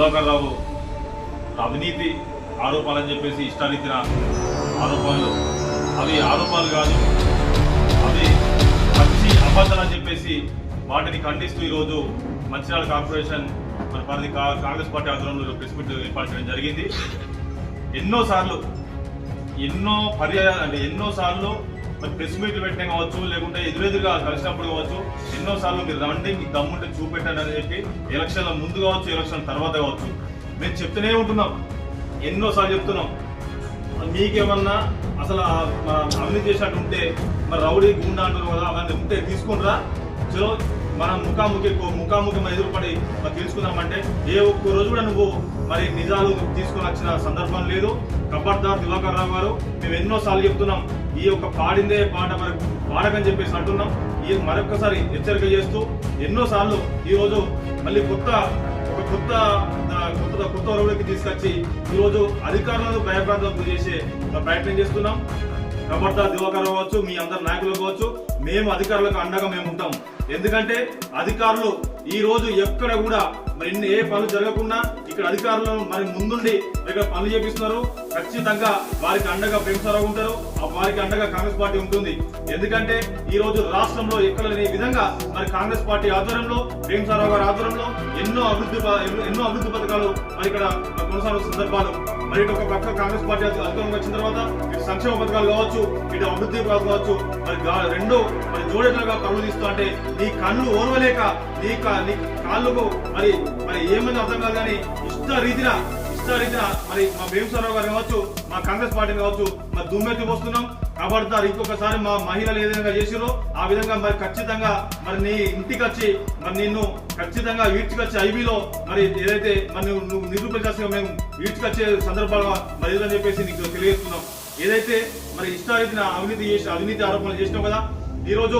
సుధాకర్ రావు అవినీతి ఆరోపాలని చెప్పేసి ఇష్టారీతిన ఆరోపణలు అవి ఆరోపణలు కాదు. అవి మంచి అబద్ధాలని అని చెప్పేసి వాటిని ఖండిస్తూ ఈరోజు మంచిర్యాల కార్పొరేషన్ మన పరిధి కా- కాంగ్రెస్ పార్టీ ఆధ్వర్యంలో ప్రెస్ మీట్ ఏర్పాటు చేయడం జరిగింది. ఎన్నోసార్లు ఎన్నో పర్యాయాలు అంటే ఎన్నోసార్లు మరి ప్రెస్ మీట్లు పెట్టిన కావచ్చు లేకుంటే ఎదురెదురుగా కలిసినప్పుడు కావచ్చు ఎన్నో సార్లు మీరు రండి మీ దమ్ముంటే చూపెట్టండి అని చెప్పి ఎలక్షన్ల ముందు కావచ్చు ఎలక్షన్ తర్వాత కావచ్చు. మేము చెప్తూనే ఉంటున్నాం. ఎన్నోసార్లు చెప్తున్నాం. మీకేమన్నా అసలు ఆ మన చేసినట్టు ఉంటే మరి రౌడీ గుండా అంటున్నారు కదా అవన్నీ ఉంటే తీసుకుంటారా చలో మనం ముఖాముఖి ముఖాముఖి మనం ఎదురుపడి మరి తెలుసుకుందామంటే ఏ ఒక్క రోజు కూడా నువ్వు మరి నిజాలు తీసుకొని వచ్చిన సందర్భం లేదు. కబర్దార్ దివాకర్ రావు గారు మేము ఎన్నోసార్లు చెప్తున్నాం ఈ యొక్క పాడిందే పాట మరి పాడకని చెప్పేసి అంటున్నాం. ఈ మరొకసారి హెచ్చరిక చేస్తూ ఎన్నోసార్లు ఈరోజు మళ్ళీ కొత్త ఒక కొత్త కొత్త కొత్త రోడ్డుకి తీసుకొచ్చి ఈరోజు అధికారులను భయప్రాంతం చేసే ప్రయత్నం చేస్తున్నాం. ఖబర్దార్ దివాకర్ కావచ్చు మీ అందరి నాయకులు కావచ్చు మేము అధికారులకు అండగా మేము ఉంటాం. ఎందుకంటే అధికారులు ఈ రోజు ఎక్కడ కూడా మరి ఇన్ని ఏ పనులు జరగకుండా ఇక్కడ అధికారులను మరి ముందుండి ఇక్కడ పనులు చేపిస్తున్నారు. ఖచ్చితంగా వారికి అండగా ప్రేమసారావు ఉంటారు. ఆ వారికి అండగా కాంగ్రెస్ పార్టీ ఉంటుంది. ఎందుకంటే ఈ రోజు రాష్ట్రంలో ఎక్కడ లేని విధంగా మరి కాంగ్రెస్ పార్టీ ఆధ్వర్యంలో ప్రేమసారావు గారి ఆధ్వర్యంలో ఎన్నో అభివృద్ధి ఎన్నో అభివృద్ధి పథకాలు మరి ఇక్కడ కొనసాగుతున్న సందర్భాలు. మరి ఒక పక్క కాంగ్రెస్ పార్టీ అధి- అధికారంలోకి వచ్చిన తర్వాత సంక్షేమ పథకాలు కావచ్చు ఇటు అభివృద్ధి కావచ్చు మరి రెండు మరి జోడెట్లుగా కళ్ళు తీస్తూ అంటే నీ కళ్ళు ఓర్వలేక నీ నీ కాళ్ళకు మరి మరి ఏమైనా అర్థం కాదు కానీ ఇష్ట రీతిన ఇష్ట రీతిన మరి మా భీమసారావు గారు కావచ్చు మా కాంగ్రెస్ పార్టీని కావచ్చు మరి దుమ్మెత్తి పోస్తున్నాం. ఖబర్దార్ ఇంకొకసారి మా మహిళలు ఏ విధంగా చేసిరో ఆ విధంగా మరి ఖచ్చితంగా మరి నీ ఇంటికి వచ్చి మరి నిన్ను ఖచ్చితంగా ఈడ్చుకొచ్చి ఐబీలో మరి ఏదైతే మరి నువ్వు నువ్వు నిరూపించాల్సిన మేము ఈడ్చుకొచ్చే సందర్భాలు మరి ఏదని చెప్పేసి నీకు తెలియజేస్తున్నాం. ఏదైతే మరి ఇష్టారీతిన అవినీతి చేసి అవినీతి ఆరోపణలు చేసినావు కదా ఈ రోజు